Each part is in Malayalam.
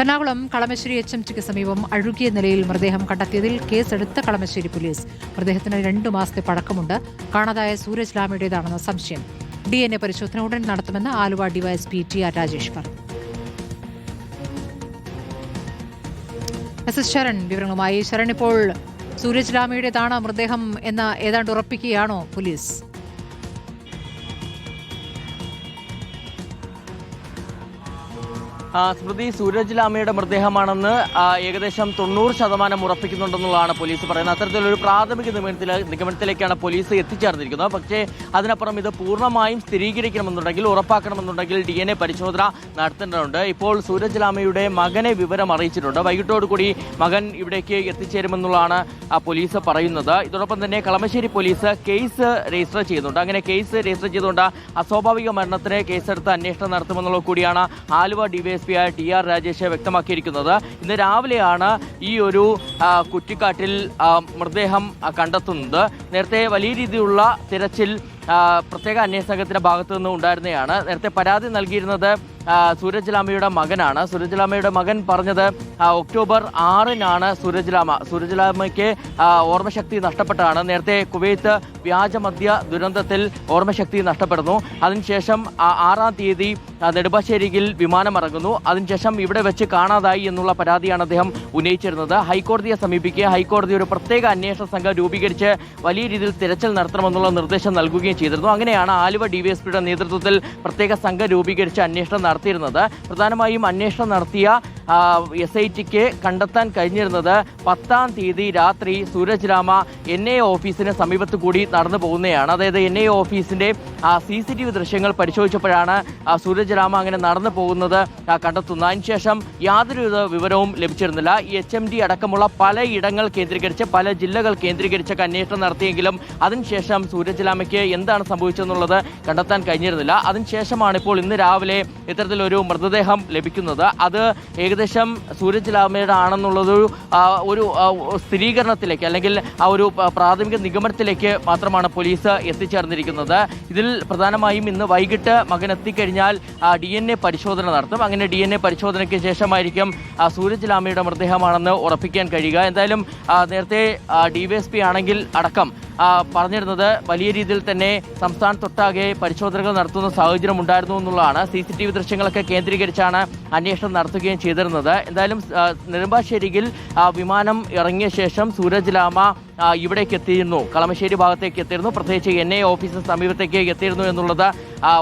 എറണാകുളം കളമശ്ശേരി എച്ച് എം ടിക്ക് സമീപം അഴുകിയ നിലയിൽ മൃതദേഹം കണ്ടെത്തിയതിൽ കേസെടുത്ത കളമശ്ശേരി പോലീസ്. മൃതദേഹത്തിന് രണ്ടു മാസത്തെ പഴക്കമുണ്ട്. കാണാതായ സൂരജ് ലാമയുടേതാണെന്ന സംശയം. ഡി എൻ എ പരിശോധന ഉടൻ നടത്തുമെന്ന് Aluva DYSP T R Rajesh പറഞ്ഞു. എസ് എസ് ശരൺ വിവരങ്ങളുമായി. ശരൺ ഇപ്പോൾ സൂരജ് ലാമയുടേതാണ് മൃതദേഹം എന്ന് ഏതാണ്ട് ഉറപ്പിക്കുകയാണോ പോലീസ്? സ്മൃതി സൂരജ് ലാമയുടെ മൃതദേഹമാണെന്ന് ഏകദേശം തൊണ്ണൂറ് ശതമാനം ഉറപ്പിക്കുന്നുണ്ടെന്നുള്ളതാണ് പോലീസ് പറയുന്നത്. അത്തരത്തിലൊരു പ്രാഥമിക നിഗമനത്തിൽ നിഗമനത്തിലേക്കാണ് പോലീസ് എത്തിച്ചേർന്നിരിക്കുന്നത്. പക്ഷേ അതിനപ്പുറം ഇത് പൂർണമായും സ്ഥിരീകരിക്കണമെന്നുണ്ടെങ്കിൽ ഉറപ്പാക്കണമെന്നുണ്ടെങ്കിൽ ഡി എൻ എ പരിശോധന നടത്തേണ്ടതുണ്ട്. ഇപ്പോൾ സൂരജ് ലാമയുടെ മകനെ വിവരം അറിയിച്ചിട്ടുണ്ട്. വൈകിട്ടോടുകൂടി മകൻ ഇവിടേക്ക് എത്തിച്ചേരുമെന്നുള്ളതാണ് പോലീസ് പറയുന്നത്. ഇതോടൊപ്പം തന്നെ കളമശ്ശേരി പോലീസ് കേസ് രജിസ്റ്റർ ചെയ്യുന്നുണ്ട്. അങ്ങനെ കേസ് രജിസ്റ്റർ ചെയ്തുകൊണ്ട് അസ്വാഭാവിക മരണത്തിന് കേസെടുത്ത് അന്വേഷണം നടത്തുമെന്നുള്ളത് കൂടിയാണ് ആലുവ ഡിവൈഎസ്പി ആയ ടി ആർ രാജേഷ് വ്യക്തമാക്കിയിരിക്കുന്നത്. ഇന്ന് രാവിലെയാണ് ഈ ഒരു കുറ്റിക്കാട്ടിൽ മൃതദേഹം കണ്ടെത്തുന്നത്. നേരത്തെ വലിയ രീതിയിലുള്ള തിരച്ചിൽ പ്രത്യേക അന്വേഷണ സംഘത്തിന്റെ ഭാഗത്തു നിന്നും ഉണ്ടായിരുന്നതാണ് നേരത്തെ പരാതി നൽകിയിരുന്നത് സൂരജ് ലാമയുടെ മകനാണ്. സൂരജ് ലാമയുടെ മകൻ പറഞ്ഞത് ഒക്ടോബർ ആറിനാണ് സൂരജ് ലാമ സൂരജ് ലാമയ്ക്ക് ഓർമ്മശക്തി നഷ്ടപ്പെട്ടതാണ് നേരത്തെ കുവൈത്ത് വ്യാജമദ്യ ദുരന്തത്തിൽ ഓർമ്മശക്തി നഷ്ടപ്പെടുന്നു. അതിനുശേഷം ആറാം തീയതി നെടുമ്പാശ്ശേരിയിൽ വിമാനം ഇറങ്ങുന്നു അതിനുശേഷം ഇവിടെ വെച്ച് കാണാതായി എന്നുള്ള പരാതിയാണ് അദ്ദേഹം ഉന്നയിച്ചിരുന്നത്. ഹൈക്കോടതിയെ സമീപിക്കുക ഹൈക്കോടതി ഒരു പ്രത്യേക അന്വേഷണ സംഘം രൂപീകരിച്ച് വലിയ രീതിയിൽ തിരച്ചിൽ നടത്തണമെന്നുള്ള നിർദ്ദേശം നൽകുകയും ചെയ്തിരുന്നു. അങ്ങനെയാണ് ആലുവ ഡിവൈഎസ്പിയുടെ നേതൃത്വത്തിൽ പ്രത്യേക സംഘം രൂപീകരിച്ച് അന്വേഷണം നടത്തിയിരുന്നത്. പ്രധാനമായും അന്വേഷണം നടത്തിയ എസ് ഐ ടിക്ക് കണ്ടെത്താൻ കഴിഞ്ഞിരുന്നത് പത്താം തീയതി രാത്രി സൂരജ് രാമ എൻ ഐ ഓഫീസിന് സമീപത്ത് കൂടി നടന്നു പോകുന്നതാണ് അതായത് എൻ ഐ ഓഫീസിന്റെ സി സി ടി വി ദൃശ്യങ്ങൾ പരിശോധിച്ചപ്പോഴാണ് സൂരജ് രാമ അങ്ങനെ നടന്നു പോകുന്നത് കണ്ടെത്തുന്നത്. അതിനുശേഷം യാതൊരുവിധ വിവരവും ലഭിച്ചിരുന്നില്ല. എച്ച് എം ഡി അടക്കമുള്ള പല ഇടങ്ങൾ കേന്ദ്രീകരിച്ച് പല ജില്ലകൾ കേന്ദ്രീകരിച്ചൊക്കെ അന്വേഷണം നടത്തിയെങ്കിലും അതിനുശേഷം സൂരജ് ലാമയ്ക്ക് എന്താണ് സംഭവിച്ചതെന്നുള്ളത് കണ്ടെത്താൻ കഴിഞ്ഞിരുന്നില്ല. അതിനുശേഷമാണ് ഇപ്പോൾ ഇന്ന് രാവിലെ ഇത്തരത്തിലൊരു മൃതദേഹം ലഭിക്കുന്നത്. അത് ഏകദേശം സൂരജ് ലാമയുടെ ആണെന്നുള്ളത് ഒരു, സ്ഥിരീകരണത്തിലേക്ക് അല്ലെങ്കിൽ ആ ഒരു പ്രാഥമിക നിഗമനത്തിലേക്ക് മാത്രമാണ് പോലീസ് എത്തിച്ചേർന്നിരിക്കുന്നത്. ഇതിൽ പ്രധാനമായും ഇന്ന് വൈകിട്ട് മകൻ എത്തിക്കഴിഞ്ഞാൽ ഡി എൻ എ പരിശോധന നടത്തും. അങ്ങനെ ഡി എൻ എ പരിശോധനയ്ക്ക് ശേഷമായിരിക്കും സൂരജ് ലാമയുടെ മൃതദേഹമാണെന്ന് ഉറപ്പിക്കാൻ കഴിയുക. എന്തായാലും നേരത്തെ പി ആണെങ്കിൽ അടക്കം പറഞ്ഞിരുന്നത് വലിയ രീതിയിൽ തന്നെ സംസ്ഥാനത്തൊട്ടാകെ പരിശോധനകൾ നടത്തുന്ന സാഹചര്യം ഉണ്ടായിരുന്നു എന്നുള്ളതാണ്. സി സി ടി വി ദൃശ്യങ്ങളൊക്കെ കേന്ദ്രീകരിച്ചാണ് അന്വേഷണം നടത്തുകയും ചെയ്തിരുന്നത്. എന്തായാലും നെടുമ്പാശ്ശേരിയിൽ വിമാനം ഇറങ്ങിയ ശേഷം സൂരജ് ലാമ ഇവിടേക്ക് എത്തിയിരുന്നു. കളമശ്ശേരി ഭാഗത്തേക്ക് എത്തിയിരുന്നു. പ്രത്യേകിച്ച് എൻ ഐ ഓഫീസിന് സമീപത്തേക്ക് എത്തിയിരുന്നു എന്നുള്ളത്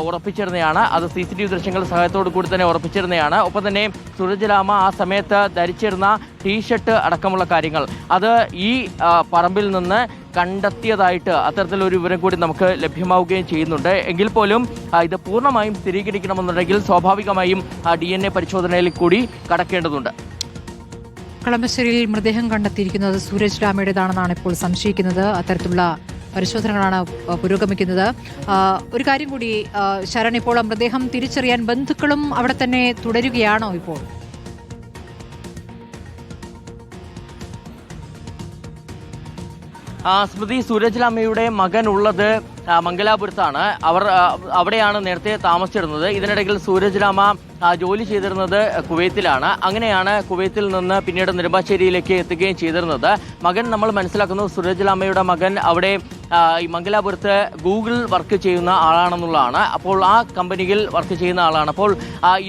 ഉറപ്പിച്ചിരുന്നതാണ്. അത് സി സി ടി വി ദൃശ്യങ്ങളുടെ സഹായത്തോടു കൂടി തന്നെ ഉറപ്പിച്ചിരുന്നതാണ്. ഒപ്പം തന്നെ സൂരജ് ലാമ ആ സമയത്ത് ധരിച്ചിരുന്ന ടീഷർട്ട് അടക്കമുള്ള കാര്യങ്ങൾ. അത് ഈ പറമ്പിൽ നിന്ന് കണ്ടെത്തിയതായിട്ട് അത്തരത്തിലൊരു വിവരം കൂടി നമുക്ക് ലഭ്യമാവുകയും ചെയ്യുന്നുണ്ട്. എങ്കിൽ പോലും ഇത് പൂർണമായും സ്ഥിരീകരിക്കണമെന്നുണ്ടെങ്കിൽ സ്വാഭാവികമായും ഡി എൻ എ പരിശോധനയിൽ കൂടി കടക്കേണ്ടതുണ്ട്. കളമശ്ശേരിയിൽ മൃതദേഹം കണ്ടെത്തിയിരിക്കുന്നത് സൂരജ് രാമയുടേതാണെന്നാണ് ഇപ്പോൾ സംശയിക്കുന്നത്. അത്തരത്തിലുള്ള പരിശോധനകളാണ് പുരോഗമിക്കുന്നത്. ഒരു കാര്യം കൂടി ശരൺ ഇപ്പോൾ മൃതദേഹം തിരിച്ചറിയാൻ ബന്ധുക്കളും അവിടെ തന്നെ തുടരുകയാണോ ഇപ്പോൾ? സ്മൃതി സൂരജ് ലാമയുടെ മകൻ ഉള്ളത് മംഗലാപുരത്താണ്. അവർ അവിടെയാണ് നേരത്തെ താമസിച്ചിരുന്നത്. ഇതിനിടയിൽ സൂരജ് ലാമ ജോലി ചെയ്തിരുന്നത് കുവൈത്തിലാണ്. അങ്ങനെയാണ് കുവൈത്തിൽ നിന്ന് പിന്നീട് നെടുമ്പാശ്ശേരിയിലേക്ക് എത്തുകയും ചെയ്തിരുന്നത്. മകൻ നമ്മൾ മനസ്സിലാക്കുന്നു സൂരജ് ലാമയുടെ മകൻ അവിടെ ഈ മംഗലാപുരത്ത് ഗൂഗിൾ വർക്ക് ചെയ്യുന്ന ആളാണെന്നുള്ളതാണ്. അപ്പോൾ ആ കമ്പനിയിൽ വർക്ക് ചെയ്യുന്ന ആളാണ്. അപ്പോൾ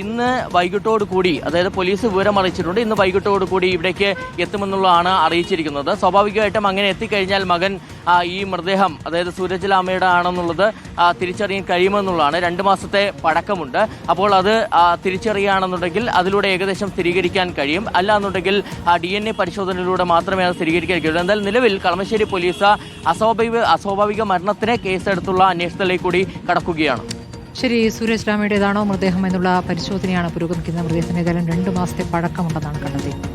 ഇന്ന് വൈകിട്ടോട് കൂടി അതായത് പോലീസ് വിവരം അറിയിച്ചിട്ടുണ്ട്. ഇന്ന് വൈകിട്ടോട് കൂടി ഇവിടേക്ക് എത്തുമെന്നുള്ളതാണ് അറിയിച്ചിരിക്കുന്നത്. സ്വാഭാവികമായിട്ടും അങ്ങനെ എത്തിക്കഴിഞ്ഞാൽ മകൻ ഈ മൃതദേഹം അതായത് സൂരജിലാമയുടെ ആണെന്നുള്ളത് തിരിച്ചറിയാൻ കഴിയുമെന്നുള്ളതാണ്. രണ്ട് മാസത്തെ പഴക്കമുണ്ട്. അപ്പോൾ അത് തിരിച്ചറിയുകയാണെന്നുണ്ടെങ്കിൽ അതിലൂടെ ഏകദേശം സ്ഥിരീകരിക്കാൻ കഴിയും. അല്ല എന്നുണ്ടെങ്കിൽ ഡി എൻ എ പരിശോധനയിലൂടെ മാത്രമേ അത് സ്ഥിരീകരിക്കാൻ കഴിയൂ. എന്തായാലും നിലവിൽ കളമശ്ശേരി പോലീസ് അസ്വാഭാവിക അസ്വാഭാവിക മരണത്തിന് കേസെടുത്തുള്ള അന്വേഷണത്തിലേക്ക് കൂടി കടക്കുകയാണ്. ശരി സൂരജ് രാമയുടേതാണോ മൃതദേഹം എന്നുള്ള പരിശോധനയാണ് പുരോഗമിക്കുന്ന മൃതദേഹത്തിന് ഏതായാലും രണ്ട് മാസത്തെ പഴക്കമുണ്ടെന്നാണ് കണ്ടെത്തിയത്.